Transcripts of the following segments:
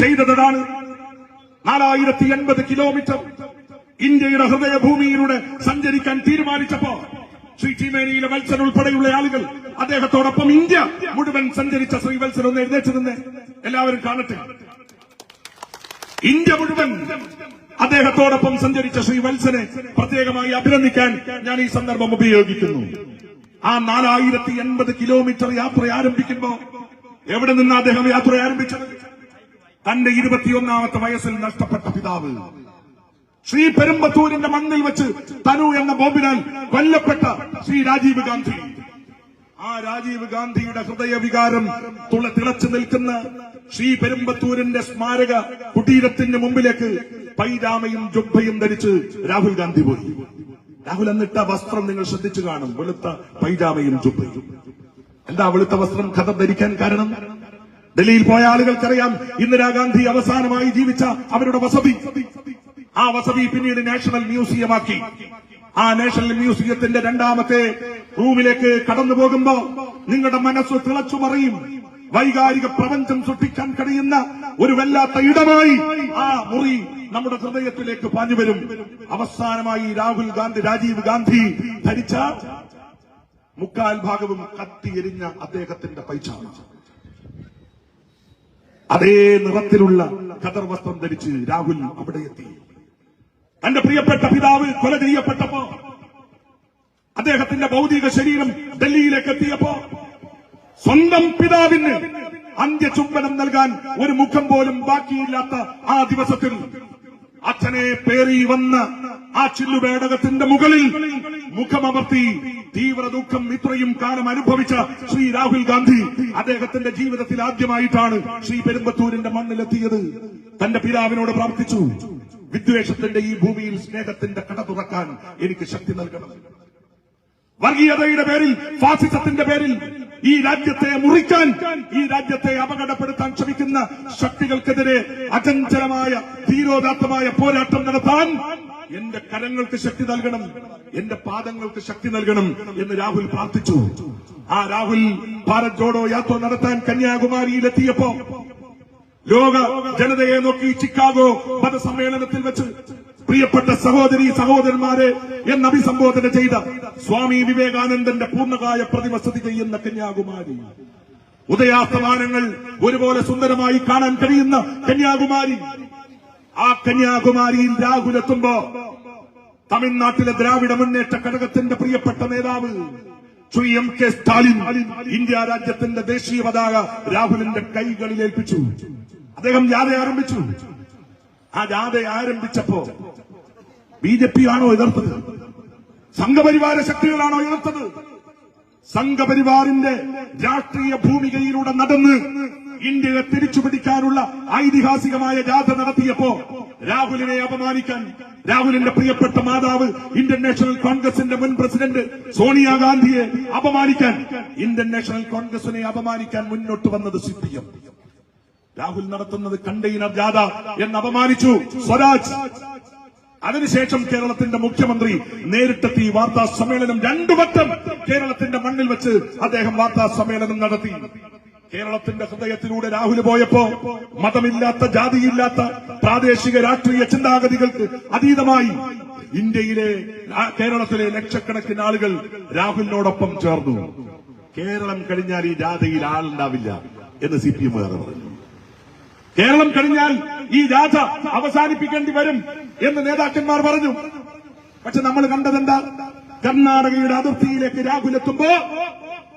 ചെയ്തതാണ് നാലായിരത്തി എൺപത് കിലോമീറ്റർ ഇന്ത്യയുടെ ഹൃദയഭൂമിയിലൂടെ സഞ്ചരിക്കാൻ തീരുമാനിച്ചപ്പോ ശ്രീ ചീമേനിയിലെ വത്സൻ ഉൾപ്പെടെയുള്ള ആളുകൾ അദ്ദേഹത്തോടൊപ്പം ഇന്ത്യ മുഴുവൻ സഞ്ചരിച്ച ശ്രീ വത്സൻ ഒന്ന് എഴുന്നേറ്റ് നിന്ന് എല്ലാവരും കാണട്ടെ. ഇന്ത്യ മുഴുവൻ അദ്ദേഹത്തോടൊപ്പം സഞ്ചരിച്ച ശ്രീ വത്സനെ പ്രത്യേകമായി അഭിനന്ദിക്കാൻ ഞാൻ ഈ സന്ദർഭം ഉപയോഗിക്കുന്നു. ആ നാലായിരത്തി എൺപത് കിലോമീറ്റർ യാത്ര ആരംഭിക്കുമ്പോ എവിടെ നിന്ന് അദ്ദേഹം യാത്ര ആരംഭിച്ചത്? തന്റെ ഇരുപത്തിയൊന്നാമത്തെ വയസ്സിൽ നഷ്ടപ്പെട്ട പിതാവ്. ശ്രീ പെരുമ്പത്തൂരിന്റെ മണ്ണിൽ വെച്ച് തനു എന്ന ബോംബിനാൽ കൊല്ലപ്പെട്ട ശ്രീ രാജീവ് ഗാന്ധി. ആ രാജീവ് ഗാന്ധിയുടെ ഹൃദയവികാരം തുള തിളച്ചു നിൽക്കുന്ന ശ്രീ പെരുമ്പത്തൂരിന്റെ സ്മാരക കുടീരത്തിന്റെ മുമ്പിലേക്ക് പൈരാമയും ജുബയും ധരിച്ച് രാഹുൽ ഗാന്ധി പോയി. രാഹുൽ എന്നിട്ട വസ്ത്രം നിങ്ങൾ ശ്രദ്ധിച്ചു കാണും. വെളുത്ത പൈജാമയും ചുപ്പയും എന്താ വെളുത്ത വസ്ത്രം കഥ ധരിക്കാൻ കാരണം? ഡൽഹിയിൽ പോയ ആളുകൾക്കറിയാം ഇന്ദിരാഗാന്ധി അവസാനമായി ജീവിച്ച അവരുടെ വസതി. ആ വസതി പിന്നീട് നാഷണൽ മ്യൂസിയമാക്കി. ആ നാഷണൽ മ്യൂസിയത്തിന്റെ രണ്ടാമത്തെ റൂമിലേക്ക് കടന്നു പോകുമ്പോ നിങ്ങളുടെ മനസ്സ് തിളച്ചു മറിയും വൈകാരിക പ്രപഞ്ചം സൃഷ്ടിക്കാൻ കഴിയുന്ന ഒരു വല്ലാത്ത ഇടമായി ആ മുറി നമ്മുടെ ഹൃദയത്തിലേക്ക് പാഞ്ഞു വരും. അവസാനമായി രാഹുൽ ഗാന്ധി രാജീവ് ഗാന്ധി ധരിച്ച മുക്കാൽ ഭാഗവും കത്തി എരിഞ്ഞ അദ്ദേഹത്തിന്റെ പൈച്ചാമ അതേ നിറത്തിലുള്ള ഖദർ വസ്ത്രം ധരിച്ച് രാഹുൽ അവിടെ എത്തി. തന്റെ പ്രിയപ്പെട്ട പിതാവ് കൊല ചെയ്യപ്പെട്ടപ്പോ അദ്ദേഹത്തിന്റെ ഭൗതിക ശരീരം ഡൽഹിയിലേക്ക് എത്തിയപ്പോ സ്വന്തം പിതാവിന് അന്ത്യചുംബനം നൽകാൻ ഒരു മുഖം പോലും ബാക്കിയില്ലാത്ത ആ ദിവസത്തിൽ അച്ഛനെ പേറി വന്ന ആ ചില്ലുപേടകത്തിന്റെ മുകളിൽ മുഖമമർത്തി തീവ്ര ദുഃഖം ഇത്രയും കാലം അനുഭവിച്ച ശ്രീ രാഹുൽ ഗാന്ധി അദ്ദേഹത്തിന്റെ ജീവിതത്തിൽ ആദ്യമായിട്ടാണ് ശ്രീ പെരുമ്പത്തൂരിന്റെ മണ്ണിലെത്തിയത്. തന്റെ പിതാവിനോട് പ്രാർത്ഥിച്ചു വിദ്വേഷത്തിന്റെ ഈ ഭൂമിയിൽ സ്നേഹത്തിന്റെ കട തുറക്കാൻ എനിക്ക് ശക്തി നൽകണം. വർഗീയതയുടെ പേരിൽ ഫാസിസത്തിന്റെ പേരിൽ ഈ രാജ്യത്തെ മുറിക്കാൻ ഈ രാജ്യത്തെ അപകടപ്പെടുത്താൻ ശ്രമിക്കുന്ന ശക്തികൾക്കെതിരെ അചഞ്ചലമായ ധീരോദാത്തമായ പോരാട്ടം നടത്താൻ എന്റെ കരങ്ങൾക്ക് ശക്തി നൽകണം എന്റെ പാദങ്ങൾക്ക് ശക്തി നൽകണം എന്ന് രാഹുൽ പ്രാർത്ഥിച്ചു. ആ രാഹുൽ ഭാരത് ജോഡോ യാത്ര നടത്താൻ കന്യാകുമാരിയിലെത്തിയപ്പോ ലോക ജനതയെ നോക്കി ചിക്കാഗോ മതസമ്മേളനത്തിൽ വെച്ച് പ്രിയപ്പെട്ട സഹോദരി സഹോദരന്മാരെ എന്ന് അഭിസംബോധന ചെയ്ത സ്വാമി വിവേകാനന്ദന്റെ പൂർണകായ പ്രതിമ സ്ഥിതി ചെയ്യുന്ന കന്യാകുമാരി. ഉദയാസ്തമാനങ്ങൾ ഒരുപോലെ സുന്ദരമായി കാണാൻ കഴിയുന്ന കന്യാകുമാരി. ആ കന്യാകുമാരിയിൽ രാഹുലെത്തുമ്പോ തമിഴ്നാട്ടിലെ ദ്രാവിഡ മുന്നേറ്റ ഘടകത്തിന്റെ പ്രിയപ്പെട്ട നേതാവ് Shri M K Stalin India രാജ്യത്തിന്റെ ദേശീയ പതാക രാഹുലിന്റെ കൈകളിൽ ഏൽപ്പിച്ചു അദ്ദേഹം ജാഥ ആരംഭിച്ചു. ആ ജാഥ ആരംഭിച്ചപ്പോ ബി ജെ പി ആണോ എതിർത്തത്? സംഘപരിവാര ശക്തികളാണോ എതിർത്തത്? സംഘപരിവാറിന്റെ രാഷ്ട്രീയ ഭൂമികയിലൂടെ നടന്ന് ഇന്ത്യയെ തിരിച്ചു തിരിച്ചുപിടിക്കാനുള്ള ഐതിഹാസികമായ ജാഥ നടത്തിയപ്പോ രാഹുലിനെ അപമാനിക്കാൻ രാഹുലിന്റെ പ്രിയപ്പെട്ട മാതാവ് ഇന്ത്യൻ നാഷണൽ കോൺഗ്രസിന്റെ മുൻ പ്രസിഡന്റ് സോണിയാഗാന്ധിയെ അപമാനിക്കാൻ ഇന്ത്യൻ നാഷണൽ കോൺഗ്രസിനെ അപമാനിക്കാൻ മുന്നോട്ട് വന്നത് സി പി എം രാഹുൽ നടത്തുന്നത് കണ്ടെയ്നർ ജാഥ എന്ന് അപമാനിച്ചു. സ്വരാജ് അതിനുശേഷം കേരളത്തിന്റെ മുഖ്യമന്ത്രി നേരിട്ടെത്തി വാർത്താ സമ്മേളനം രണ്ടു വട്ടം കേരളത്തിന്റെ മണ്ണിൽ വെച്ച് അദ്ദേഹം വാർത്താ സമ്മേളനം നടത്തി. കേരളത്തിന്റെ ഹൃദയത്തിലൂടെ രാഹുൽ പോയപ്പോ മതമില്ലാത്ത ജാതിയില്ലാത്ത പ്രാദേശിക രാഷ്ട്രീയ ചിന്താഗതികൾക്ക് അതീതമായി ഇന്ത്യയിലെ കേരളത്തിലെ ലക്ഷക്കണക്കിന് ആളുകൾ രാഹുലിനോടൊപ്പം ചേർന്നു. കേരളം കഴിഞ്ഞാൽ ഈ ജാഥയിൽ ആളുണ്ടാവില്ല എന്ന് സി പി എം പറഞ്ഞു. കേരളം കഴിഞ്ഞാൽ ഈ ജാഥ അവസാനിപ്പിക്കേണ്ടി വരും എന്ന് നേതാക്കന്മാർ പറഞ്ഞു. പക്ഷെ നമ്മൾ കണ്ടതെന്താ? കർണാടകയുടെ അതിർത്തിയിലേക്ക് രാഹുൽ എത്തുമ്പോ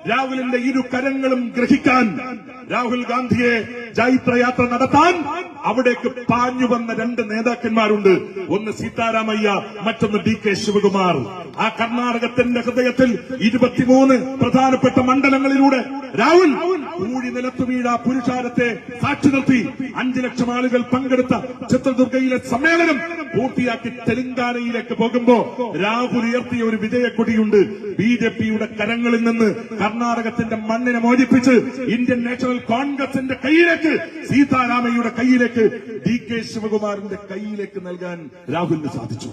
രാഹുലിന്റെ ഇരു കരങ്ങളും ഗ്രഹിക്കാൻ രാഹുൽ ഗാന്ധിയെ ജൈത്രയാത്ര നടത്താൻ അവിടേക്ക് പാഞ്ഞു വന്ന രണ്ട് നേതാക്കന്മാരുണ്ട്. ഒന്ന് സീതാരാമയ്യ മറ്റൊന്ന് ഡി കെ ശിവകുമാർ. ആ കർണാടകത്തിന്റെ ഹൃദയത്തിൽ ഇരുപത്തിമൂന്ന് പ്രധാനപ്പെട്ട മണ്ഡലങ്ങളിലൂടെ രാഹുൽ ഊഴി നിലത്ത് വീഴ പുരുഷാരത്തെ സാക്ഷി നിർത്തി. അഞ്ചു ലക്ഷം ആളുകൾ പങ്കെടുത്ത ചിത്രദുർഗയിലെ സമ്മേളനം പൂർത്തിയാക്കി തെലങ്കാനയിലേക്ക് പോകുമ്പോ രാഹുൽ ഉയർത്തിയ ഒരു വിജയക്കൊടിയുണ്ട്. ബി ജെ പിയുടെ കരങ്ങളിൽ നിന്ന് കർണാടകത്തിന്റെ മണ്ണിനെ മോചിപ്പിച്ച് ഇന്ത്യൻ നാഷണൽ കോൺഗ്രസിന്റെ കയ്യിലേക്ക് സീതാരാമയ്യയുടെ കയ്യിലേക്ക് ഡി കെ ശിവകുമാറിന്റെ കയ്യിലേക്ക് നൽകാൻ രാഹുലിന് സാധിച്ചു.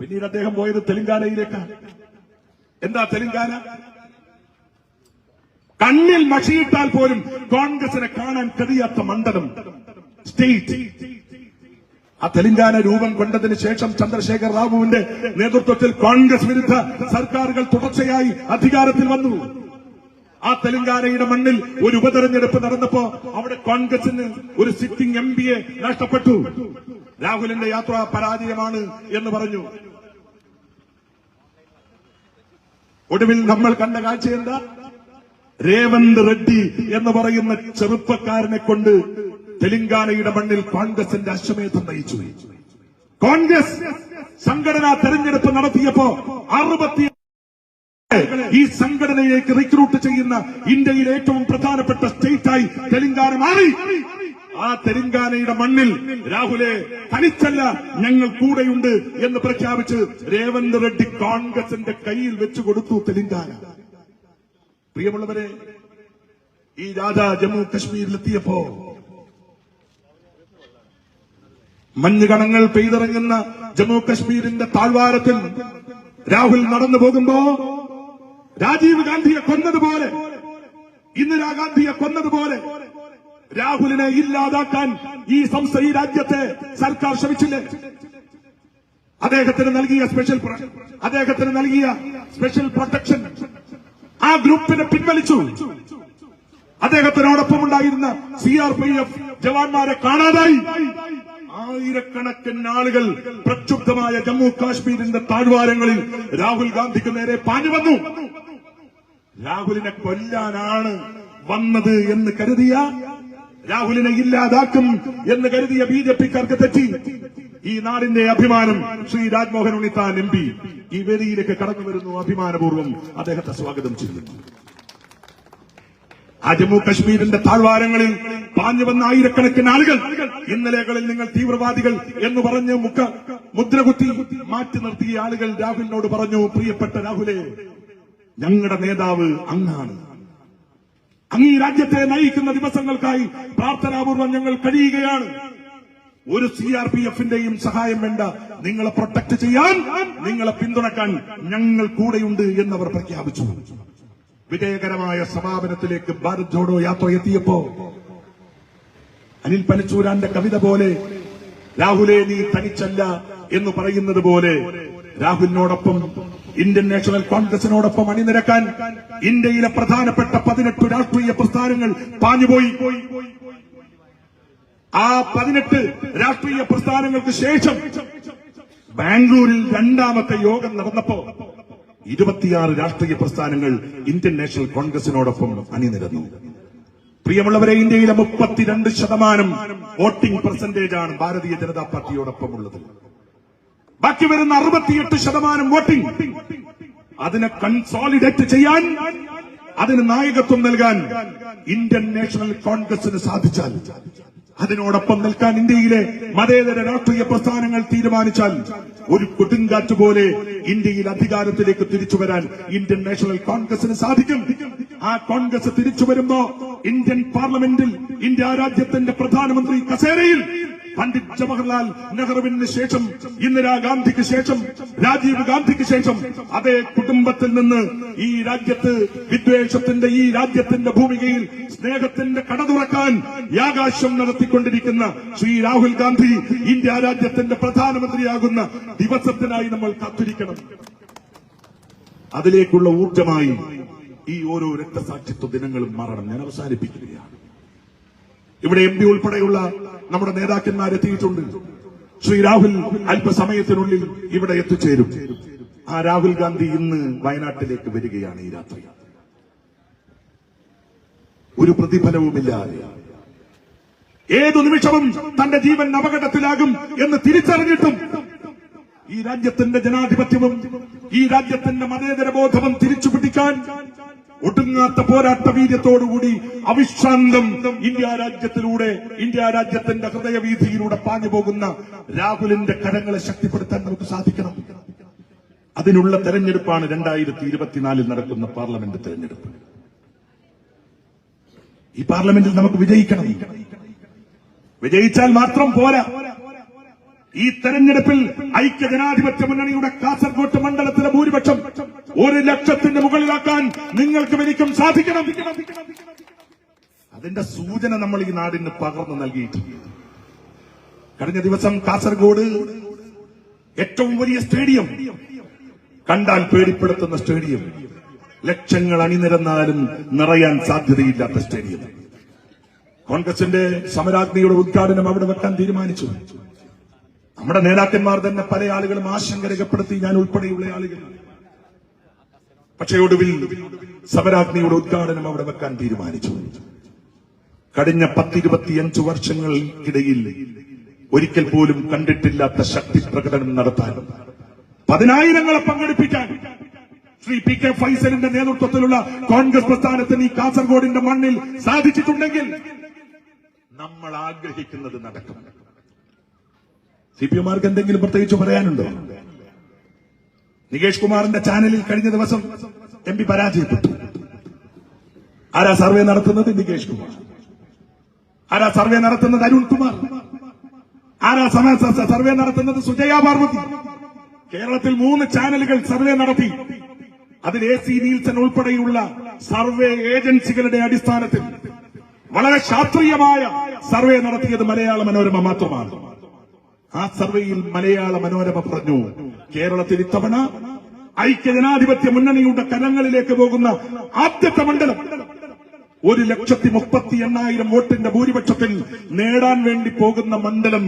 പിന്നീട് അദ്ദേഹം പോയത് തെലങ്കാനയിലേക്കാണ്. എന്താ തെലങ്കാന? കണ്ണിൽ മഷിയിട്ടാൽ പോലും കോൺഗ്രസിനെ കാണാൻ കഴിയാത്ത മണ്ഡലം. സ്റ്റേറ്റ്. ആ തെലങ്കാന രൂപം കൊണ്ടതിന് ശേഷം ചന്ദ്രശേഖർ റാവുവിന്റെ നേതൃത്വത്തിൽ കോൺഗ്രസ് വിരുദ്ധ സർക്കാരുകൾ തുടർച്ചയായി അധികാരത്തിൽ വന്നു. ആ തെലങ്കാനയുടെ മണ്ണിൽ ഒരു ഉപതെരഞ്ഞെടുപ്പ് നടന്നപ്പോ അവിടെ കോൺഗ്രസിന് ഒരു സിറ്റിംഗ് എം പിയെ നഷ്ടപ്പെട്ടു. രാഹുലിന്റെ യാത്ര പരാജയമാണ് എന്ന് പറഞ്ഞു. ഒടുവിൽ നമ്മൾ കണ്ട കാഴ്ച എന്താ? രേവന്ത് റെഡ്ഡി എന്ന് പറയുന്ന ചെറുപ്പക്കാരനെ കൊണ്ട് തെലങ്കാനയുടെ മണ്ണിൽ കോൺഗ്രസിന്റെ അശ്വമേധം നയിച്ചു. കോൺഗ്രസ് സംഘടനാ തെരഞ്ഞെടുപ്പ് നടത്തിയപ്പോ അറുപത്തി ഈ സംഘടനയിലേക്ക് റിക്രൂട്ട് ചെയ്യുന്ന ഇന്ത്യയിലെ ഏറ്റവും പ്രധാനപ്പെട്ട സ്റ്റേറ്റായി തെലങ്കാന മാറി. ആ തെലങ്കാനയുടെ മണ്ണിൽ രാഹുലെ തനിച്ചല്ല ഞങ്ങൾ കൂടെയുണ്ട് എന്ന് പ്രഖ്യാപിച്ച് രേവന്ത് റെഡ്ഡി കോൺഗ്രസിന്റെ കയ്യിൽ വെച്ചു കൊടുത്തു തെലങ്കാന. പ്രിയമുള്ളവരെ ഈ രാജ ജമ്മു കശ്മീരിലെത്തിയപ്പോ മഞ്ഞുകണങ്ങൾ പെയ്തിറങ്ങുന്ന ജമ്മു കശ്മീരിന്റെ താഴ്വാരത്തിൽ രാഹുൽ നടന്നു പോകുമ്പോ രാജീവ് ഗാന്ധിയെ കൊന്നതുപോലെ ഇന്ദിരാഗാന്ധിയെ കൊന്നതുപോലെ രാഹുലിനെ ഇല്ലാതാക്കാൻ ഈ സംസ്ഥ ഈ രാജ്യത്തെ സർക്കാർ ശ്രമിച്ചില്ലേ? അദ്ദേഹത്തിന് നൽകിയ സ്പെഷ്യൽ അദ്ദേഹത്തിന് നൽകിയ സ്പെഷ്യൽ പ്രൊട്ടക്ഷൻ ആ ഗ്രൂപ്പിനെ പിൻവലിച്ചു. അദ്ദേഹത്തിനോടൊപ്പം ഉണ്ടായിരുന്ന സി ആർ പി എഫ് ജവാന്മാരെ കാണാതായി. ആയിരക്കണക്കിന് ആളുകൾ പ്രക്ഷുബ്ധമായ ജമ്മു കാശ്മീരിന്റെ താഴ്വാരങ്ങളിൽ രാഹുൽ ഗാന്ധിക്ക് നേരെ പാഞ്ഞു വന്നു. രാഹുലിനെ കൊല്ലാനാണ് വന്നത് എന്ന് കരുതിയ രാഹുലിനെ ഇല്ലാതാക്കും എന്ന് കരുതിയ ബി ജെ പിക്കാർക്ക് തെറ്റി. ഈ നാടിന്റെ അഭിമാനം ശ്രീ രാജ്മോഹൻ ഉണ്ണിത്താൻ എം പി. ഈ വേദിയിലേക്ക് കടന്നു വരുന്നു അഭിമാനപൂർവം അദ്ദേഹത്തെ സ്വാഗതം ചെയ്യുന്നു. ആ ജമ്മു കശ്മീരിന്റെ താഴ്വാരങ്ങളിൽ പാഞ്ഞു വന്ന ആയിരക്കണക്കിന് ആളുകൾ ഇന്നലെകളിൽ നിങ്ങൾ തീവ്രവാദികൾ എന്ന് പറഞ്ഞ് മുക്ക മുദ്രകുത്തി മാറ്റി നിർത്തിയ ആളുകൾ രാഹുലിനോട് പറഞ്ഞു പ്രിയപ്പെട്ട രാഹുലെ ഞങ്ങളുടെ നേതാവ് അങ്ങാണ്. അങ്ങ് ഈ രാജ്യത്തെ നയിക്കുന്ന ദിവസങ്ങൾക്കായി പ്രാർത്ഥനാപൂർവം ഞങ്ങൾ കഴിയുകയാണ്. ഒരു സി ആർ പി എഫിന്റെയും സഹായം വേണ്ട. നിങ്ങളെ പ്രൊട്ടക്ട് ചെയ്യാൻ നിങ്ങളെ പിന്തുണക്കാൻ ഞങ്ങൾ കൂടെയുണ്ട് എന്നവർ പ്രഖ്യാപിച്ചു. വിജയകരമായ സമാപനത്തിലേക്ക് ഭാരത് ജോഡോ യാത്ര എത്തിയപ്പോ അനിൽ പനച്ചൂരാന്റെ കവിത പോലെ രാഹുലെ നീ തനിച്ചല്ല എന്ന് പറയുന്നത് പോലെ രാഹുലിനോടൊപ്പം ഇന്ത്യൻ നാഷണൽ കോൺഗ്രസിനോടൊപ്പം അണിനിരക്കാൻ ഇന്ത്യയിലെ പ്രധാനപ്പെട്ട പതിനെട്ട് രാഷ്ട്രീയ പ്രസ്ഥാനങ്ങൾ പാഞ്ഞുപോയി. ആ പതിനെട്ട് രാഷ്ട്രീയ പ്രസ്ഥാനങ്ങൾക്ക് ശേഷം ബാംഗ്ലൂരിൽ രണ്ടാമത്തെ യോഗം നടന്നപ്പോ ഇരുപത്തിയാറ് രാഷ്ട്രീയ പ്രസ്ഥാനങ്ങൾ ഇന്ത്യൻ നാഷണൽ കോൺഗ്രസിനോടൊപ്പം അണിനിരന്നു. പ്രിയമുള്ളവരെ ഇന്ത്യയിലെ മുപ്പത്തിരണ്ട് ശതമാനം വോട്ടിംഗ് പെർസെന്റേജ് ആണ് ഭാരതീയ ജനതാ പാർട്ടിയോടൊപ്പം ഉള്ളത്. ബാക്കി വരുന്ന അറുപത്തിയെട്ട് ശതമാനം വോട്ടിംഗ് അതിനെ കൺസോളിഡേറ്റ് ചെയ്യാൻ അതിന് നായകത്വം നൽകാൻ ഇന്ത്യൻ നാഷണൽ കോൺഗ്രസിന് സാധിച്ചാൽ അതിനോടൊപ്പം നിൽക്കാൻ ഇന്ത്യയിലെ മതേതര രാഷ്ട്രീയ പ്രസ്ഥാനങ്ങൾ തീരുമാനിച്ചാൽ ഒരു കൊടുങ്കാറ്റ് പോലെ ഇന്ത്യയിൽ അധികാരത്തിലേക്ക് തിരിച്ചു വരാൻ ഇന്ത്യൻ നാഷണൽ കോൺഗ്രസിന് സാധിക്കും. ആ കോൺഗ്രസ് തിരിച്ചു വരുമ്പോ ഇന്ത്യൻ പാർലമെന്റിൽ ഇന്ത്യ രാജ്യത്തിന്റെ പ്രധാനമന്ത്രി കസേരയിൽ പണ്ഡിറ്റ് ജവഹർലാൽ നെഹ്റുവിന് ശേഷം ഇന്ദിരാഗാന്ധിക്ക് ശേഷം രാജീവ് ഗാന്ധിക്ക് ശേഷം അതേ കുടുംബത്തിൽ നിന്ന് ഈ രാജ്യത്ത് വിദ്വേഷത്തിന്റെ ഈ രാജ്യത്തിന്റെ ഭൂമികയിൽ സ്നേഹത്തിന്റെ കട തുറക്കാൻ യാകാശം നടത്തിക്കൊണ്ടിരിക്കുന്ന ശ്രീ രാഹുൽ ഗാന്ധി ഇന്ത്യ രാജ്യത്തിന്റെ പ്രധാനമന്ത്രിയാകുന്ന ദിവസത്തിനായി നമ്മൾ കാത്തിരിക്കണം. അതിലേക്കുള്ള ഊർജമായി ഈ ഓരോ രക്തസാക്ഷിത്വ ദിനങ്ങളും മാറണം. ഞാൻ അവസാനിപ്പിക്കുകയാണ്. ഇവിടെ എം പി ഉൾപ്പെടെയുള്ള നമ്മുടെ നേതാക്കന്മാർ എത്തിയിട്ടുണ്ട്. ശ്രീ രാഹുൽ അല്പസമയത്തിനുള്ളിൽ ഇവിടെ എത്തിച്ചേരും. ആ രാഹുൽ ഗാന്ധി ഇന്ന് വയനാട്ടിലേക്ക് വരികയാണ് ഈ രാത്രി. ഒരു പ്രതിഫലവുമില്ലാതെ ഏതു നിമിഷവും തന്റെ ജീവൻ അപകടത്തിലാകും എന്ന് തിരിച്ചറിഞ്ഞിട്ടും ഈ രാജ്യത്തിന്റെ ജനാധിപത്യവും ഈ രാജ്യത്തിന്റെ മതേതര ബോധവും തിരിച്ചു പിടിക്കാൻ ഒടുങ്ങാത്ത പോരാട്ട വീര്യത്തോടുകൂടി അവിശ്രാന്തം ഇന്ത്യ രാജ്യത്തിലൂടെ ഇന്ത്യ രാജ്യത്തിന്റെ ഹൃദയവീതിയിലൂടെ പാഞ്ഞു പോകുന്ന രാഹുലിന്റെ കരങ്ങളെ ശക്തിപ്പെടുത്താൻ നമുക്ക് സാധിക്കണം. അതിനുള്ള തെരഞ്ഞെടുപ്പാണ് രണ്ടായിരത്തി ഇരുപത്തിനാലിൽ നടക്കുന്ന പാർലമെന്റ് തെരഞ്ഞെടുപ്പ്. ഈ പാർലമെന്റിൽ നമുക്ക് വിജയിക്കണം. വിജയിച്ചാൽ മാത്രം പോരാ. ഈ തെരഞ്ഞെടുപ്പിൽ ഐക്യ ജനാധിപത്യ മുന്നണിയുടെ കാസർകോട്ട് മണ്ഡലത്തിലെ ഭൂരിപക്ഷം ഒരു ലക്ഷത്തിന്റെ മുകളിലാക്കാൻ നിങ്ങൾക്ക് എനിക്കും സാധിക്കണം. അതിന്റെ സൂചന നമ്മൾ ഈ നാടിന് പകർന്നു നൽകിയിട്ടുണ്ട്. കഴിഞ്ഞ ദിവസം കാസർഗോഡ് ഏറ്റവും വലിയ സ്റ്റേഡിയം കണ്ടാൽ പേടിപ്പെടുത്തുന്ന സ്റ്റേഡിയം. ലക്ഷങ്ങൾ അണിനിരന്നാലും നിറയാൻ സാധ്യതയില്ലാത്ത സ്റ്റേഡിയം. കോൺഗ്രസിന്റെ സമരാഗ്നിയുടെ ഉദ്ഘാടനം അവിടെ വെക്കാൻ തീരുമാനിച്ചു. നമ്മുടെ നേതാക്കന്മാർ തന്നെ പല ആളുകളും ആശങ്ക രേഖപ്പെടുത്തി ഞാൻ ഉൾപ്പെടെയുള്ള ആളുകൾ. പക്ഷേ ഒടുവിൽ സമരാഗ്നിയുടെ ഉദ്ഘാടനം അവിടെ വെക്കാൻ തീരുമാനിച്ചു. കഴിഞ്ഞ പത്തിരുപത്തിയഞ്ച് വർഷങ്ങൾക്കിടയിൽ ഒരിക്കൽ പോലും കണ്ടിട്ടില്ലാത്ത ശക്തി പ്രകടനം നടത്താൻ പതിനായിരങ്ങളെ പങ്കെടുപ്പിക്കാൻ ശ്രീ പി കെ ഫൈസലിന്റെ നേതൃത്വത്തിലുള്ള കോൺഗ്രസ് പ്രസ്ഥാനത്തിന് ഈ കാസർഗോഡിന്റെ മണ്ണിൽ സാധിച്ചിട്ടുണ്ടെങ്കിൽ നമ്മൾ ആഗ്രഹിക്കുന്നത് നടക്കും. സി പി എമാർക്ക് എന്തെങ്കിലും പ്രത്യേകിച്ച് പറയാനുണ്ടോ? നികേഷ് കുമാറിന്റെ ചാനലിൽ കഴിഞ്ഞ ദിവസം എം പി പരാജയപ്പെട്ടു. ആരാ സർവേ നടത്തുന്നത്? നികേഷ് കുമാർ. ആരാ സർവേ നടത്തുന്നത്? അരുൺ കുമാർ. ആരാ സർവേ നടത്തുന്നത്? സുജയ പാർവതി. കേരളത്തിൽ മൂന്ന് ചാനലുകൾ സർവേ നടത്തി. അതിൽ എ സി നീൽസൺ ഉൾപ്പെടെയുള്ള സർവേ ഏജൻസികളുടെ അടിസ്ഥാനത്തിൽ വളരെ ശാസ്ത്രീയമായ സർവേ നടത്തിയത് മലയാള മനോരമ മാത്രമാണ്. ആ സർവേയിൽ മലയാള മനോരമ പറഞ്ഞു. കേരളത്തിൽ ഇത്തവണ ഐക്യജനാധിപത്യ മുന്നണിയുടെ കരങ്ങളിലേക്ക് പോകുന്ന ആദ്യത്തെ മണ്ഡലം ഒരു ലക്ഷത്തി മുപ്പത്തി എണ്ണായിരം വോട്ടിന്റെ ഭൂരിപക്ഷത്തിൽ നേടാൻ വേണ്ടി പോകുന്ന മണ്ഡലം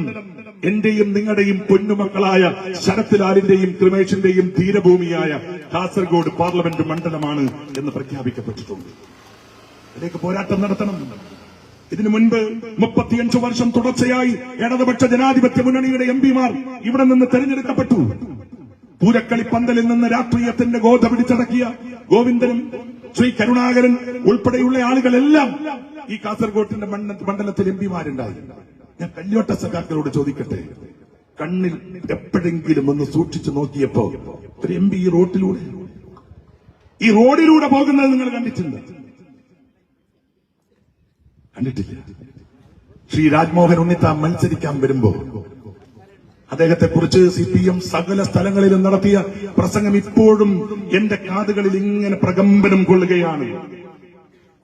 എന്റെയും നിങ്ങളുടെയും പൊന്നുമക്കളായ ശരത്ലാലിന്റെയും കൃമേഷിന്റെയും തീരഭൂമിയായ കാസർഗോഡ് പാർലമെന്റ് മണ്ഡലമാണ് എന്ന് പ്രഖ്യാപിക്കപ്പെട്ടിട്ടുണ്ട്. അതിലേക്ക് പോരാട്ടം നടത്തണം. ഇതിനു മുൻപ് മുപ്പത്തിയഞ്ചു വർഷം തുടർച്ചയായി ഇടതുപക്ഷ ജനാധിപത്യ മുന്നണിയുടെ എം പിമാർ ഇവിടെ നിന്ന് തെരഞ്ഞെടുക്കപ്പെട്ടു. പൂരക്കളി പന്തലിൽ നിന്ന് രാഷ്ട്രീയത്തിന്റെ ഗോത പിടിച്ചടക്കിയ ഗോവിന്ദനും ശ്രീ കരുണാകരൻ ഉൾപ്പെടെയുള്ള ആളുകളെല്ലാം ഈ കാസർഗോട്ടിന്റെ മണ്ഡ- മണ്ഡലത്തിൽ എം പിമാരുണ്ടായി. ഞാൻ കല്യോട്ട സഖാക്കളോട് ചോദിക്കട്ടെ കണ്ണിൽ എപ്പോഴെങ്കിലും ഒന്ന് സൂക്ഷിച്ചു നോക്കിയപ്പോ ഒരു എം പി ഈ റോട്ടിലൂടെ ഈ റോഡിലൂടെ പോകുന്നത് നിങ്ങൾ കണ്ടിട്ടുണ്ട്. കണ്ടിട്ടില്ല. ശ്രീ രാജ്മോഹൻ ഉണ്ണിത്താൻ മത്സരിക്കാൻ വരുമ്പോ അദ്ദേഹത്തെ കുറിച്ച് സി പി എം സകല സ്ഥലങ്ങളിലും നടത്തിയ പ്രസംഗം ഇപ്പോഴും എന്റെ കാതുകളിൽ ഇങ്ങനെ പ്രകമ്പനം കൊള്ളുകയാണ്.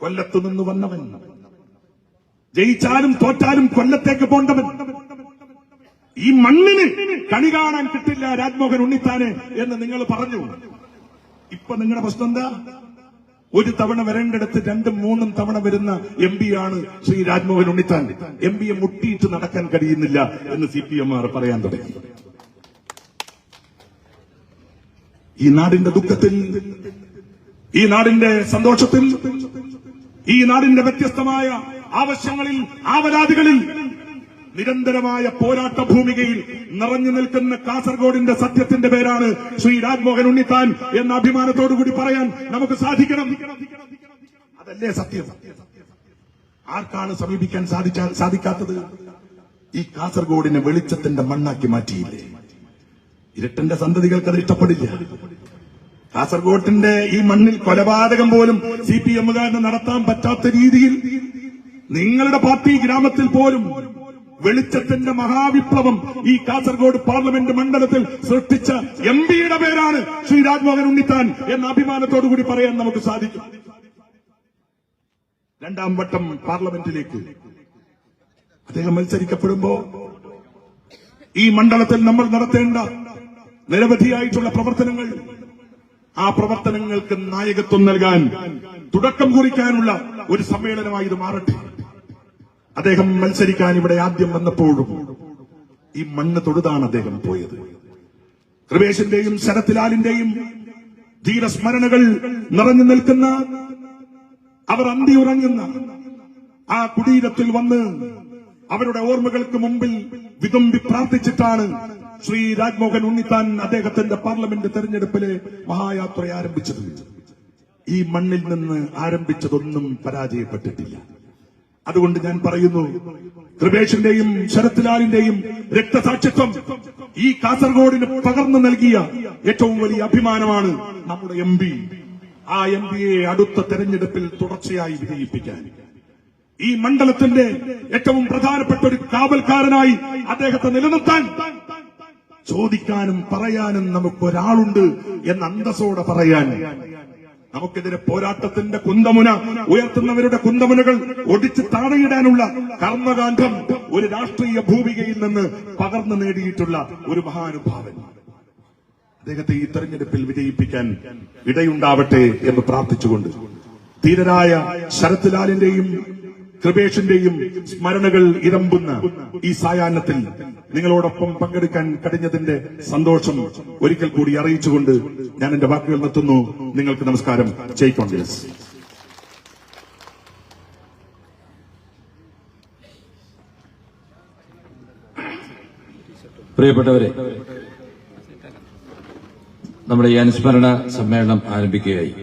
കൊല്ലത്തു നിന്ന് വന്നവൻ ജയിച്ചാലും തോറ്റാലും കൊല്ലത്തേക്ക് പോണ്ടവൻ. ഈ മണ്ണിന് കണി കാണാൻ കിട്ടില്ല രാജ്മോഹൻ ഉണ്ണിത്താന് എന്ന് നിങ്ങൾ പറഞ്ഞു. ഇപ്പൊ നിങ്ങളുടെ പ്രശ്നം എന്താ? ഒരു തവണ വരേണ്ടടുത്ത് രണ്ടും മൂന്നും തവണ വരുന്ന എം ആണ് ശ്രീ രാജ്മോഹൻ ഉണ്ണിത്താൻ. എം പിയെ മുട്ടിയിട്ട് നടക്കാൻ കഴിയുന്നില്ല എന്ന് സി പി എം ആർ പറയാൻ തുടങ്ങി. ഈ നാടിന്റെ ദുഃഖത്തിൽ ഈ നാടിന്റെ സന്തോഷത്തിൽ ഈ നാടിന്റെ വ്യത്യസ്തമായ ആവശ്യങ്ങളിൽ ആവലാതികളിൽ നിരന്തരമായ പോരാട്ട ഭൂമികയിൽ നിറഞ്ഞു നിൽക്കുന്ന കാസർഗോഡിന്റെ സത്യത്തിന്റെ പേരാണ് ശ്രീ രാജ്മോഹൻ ഉണ്ണിത്താൻ എന്ന അഭിമാനത്തോടുകൂടി പറയാൻ നമുക്ക് സാധിക്കണം. അതല്ലേ സത്യം? ആർക്കാണ് സമീപിക്കാൻ സാധിച്ചാൽ സാധിക്കാത്തത്? ഈ കാസർഗോഡിനെ വെളിച്ചത്തിന്റെ മണ്ണാക്കി മാറ്റിയില്ലേ? ഇരട്ടന്റെ സന്തതികൾക്ക് അത് ഇഷ്ടപ്പെടില്ല. കാസർഗോട്ടിന്റെ ഈ മണ്ണിൽ കൊലപാതകം പോലും സി പി എമ്മുകാരന് നടത്താൻ പറ്റാത്ത രീതിയിൽ നിങ്ങളുടെ പാർട്ടി ഗ്രാമത്തിൽ പോലും വെളിച്ചത്തിന്റെ മഹാവിപ്ലവം ഈ കാസർഗോഡ് പാർലമെന്റ് മണ്ഡലത്തിൽ സൃഷ്ടിച്ച എം പിയുടെ പേരാണ് ശ്രീ രാജ്മോഹൻ ഉണ്ണിത്താൻ എന്ന അഭിമാനത്തോടുകൂടി പറയാൻ നമുക്ക് സാധിക്കും. രണ്ടാം വട്ടം പാർലമെന്റിലേക്ക് അദ്ദേഹം മത്സരിക്കപ്പെടുമ്പോ ഈ മണ്ഡലത്തിൽ നമ്മൾ നടത്തേണ്ട നിരവധിയായിട്ടുള്ള പ്രവർത്തനങ്ങൾ ആ പ്രവർത്തനങ്ങൾക്ക് നായകത്വം നൽകാൻ തുടക്കം കുറിക്കാനുള്ള ഒരു സമ്മേളനമായി ഇത് മാറട്ടെ. അദ്ദേഹം മത്സരിക്കാൻ ഇവിടെ ആദ്യം വന്നപ്പോഴും ഈ മണ്ണ് തൊടുതാണ് അദ്ദേഹം പോയത്. കൃപേശന്റെയും ശരത്ലാലിന്റെയും ധീരസ്മരണകൾ നിറഞ്ഞു നിൽക്കുന്ന അവർ അന്തി ഉറങ്ങുന്ന ആ കുടീരത്തിൽ വന്ന് അവരുടെ ഓർമ്മകൾക്ക് മുമ്പിൽ വിതുമ്പി പ്രാർത്ഥിച്ചിട്ടാണ് ശ്രീ രാജ്മോഹൻ ഉണ്ണിത്താൻ അദ്ദേഹത്തിന്റെ പാർലമെന്റ് തെരഞ്ഞെടുപ്പിലെ മഹായാത്ര ആരംഭിച്ചത്. ഈ മണ്ണിൽ നിന്ന് ആരംഭിച്ചതൊന്നും പരാജയപ്പെട്ടിട്ടില്ല. അതുകൊണ്ട് ഞാൻ പറയുന്നു കൃപേഷിന്റെയും ശരത്ലാലിന്റെയും രക്തസാക്ഷിത്വം ഈ കാസർഗോഡിന് പകർന്നു നൽകിയ ഏറ്റവും വലിയ അഭിമാനമാണ് നമ്മുടെ എം പി. ആ എം പിയെ അടുത്ത തെരഞ്ഞെടുപ്പിൽ തുടർച്ചയായി വിജയിപ്പിക്കാൻ. ഈ മണ്ഡലത്തിന്റെ ഏറ്റവും പ്രധാനപ്പെട്ട ഒരു കാവൽക്കാരനായി അദ്ദേഹത്തെ നിലനിർത്താൻ ചോദിക്കാനും പറയാനും നമുക്കൊരാളുണ്ട് എന്ന് അന്തസ്സോടെ പറയാൻ നമുക്കെതിരെ പോരാട്ടത്തിന്റെ കുന്തമുന ഉയർത്തുന്നവരുടെ കുന്തമുനകൾ ഒടിച്ച് താഴെയിടാനുള്ള കർമ്മകാന്ഡം ഒരു രാഷ്ട്രീയ ഭൂമികയിൽ നിന്ന് പകർന്നു നേടിയിട്ടുള്ള ഒരു മഹാനുഭാവൻ. അദ്ദേഹത്തെ ഈ തെരഞ്ഞെടുപ്പിൽ വിജയിപ്പിക്കാൻ ഇടയുണ്ടാവട്ടെ എന്ന് പ്രാർത്ഥിച്ചുകൊണ്ട് ധീരരായ ശരത് ലാലിന്റെയും കൃപേഷിന്റെയും സ്മരണകൾ ഇരമ്പുന്ന ഈ സായാഹ്നത്തിൽ നിങ്ങളോടൊപ്പം പങ്കെടുക്കാൻ കഴിഞ്ഞതിന്റെ സന്തോഷം ഒരിക്കൽ കൂടി അറിയിച്ചുകൊണ്ട് ഞാൻ എന്റെ വാക്കുകൾ നിർത്തുന്നു. നിങ്ങൾക്ക് നമസ്കാരം. ജയ് കോൺഗ്രസ്. പ്രിയപ്പെട്ടവരെ നമ്മുടെ ഈ അനുസ്മരണ സമ്മേളനം ആരംഭിക്കുകയായി.